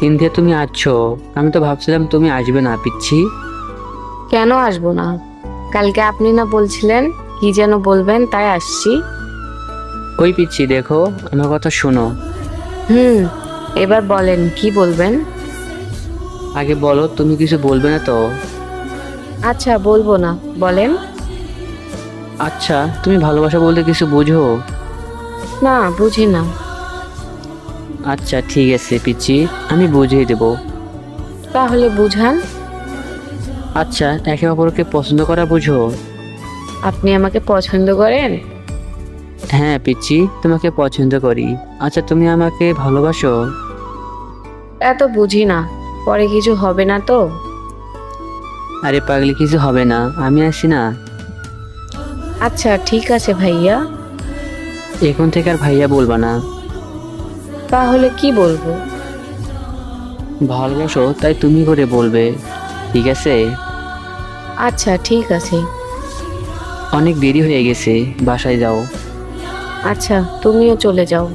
Cynthia তুমি আছো? আমি তো ভাবছিলাম তুমি আসবে না পিচ্ছি। কেন আসব না? কালকে আপনি না বলছিলেন কি যেন বলবেন তাই আসছি। ওই পিচ্ছি দেখো আমার কথা শোনো। হুম এবার বলেন কি বলবেন? আগে বলো তুমি কিছু বলবে না তো? আচ্ছা বলব না বলেন। আচ্ছা তুমি ভালোবাসা বলতে কিছু বুঝো? না বুঝি না। আচ্ছা ঠিক আছে পিচ্ছি আমি বুঝিয়ে দেব। তাহলে বুঝান। আচ্ছা একে অপরকে পছন্দ করা বুঝো। আপনি আমাকে পছন্দ করেন? হ্যাঁ পিচ্ছি তোমাকে পছন্দ করি। আচ্ছা তুমি আমাকে ভালোবাসো? এত বুঝি না পরে কিছু হবে না তো? আরে পাগলি কিছু হবে না আমি আসি না। আচ্ছা ঠিক আছে ভাইয়া। এখন থেকে আর ভাইয়া বলবা না। তাহলে কি বলব? ভালোবাসো তাই তুমি করে বলবে ঠিক আছে? আচ্ছা ঠিক আছে। অনেক দেরি হয়ে গেছে বাসায় যাও। আচ্ছা তুমিও চলে যাও।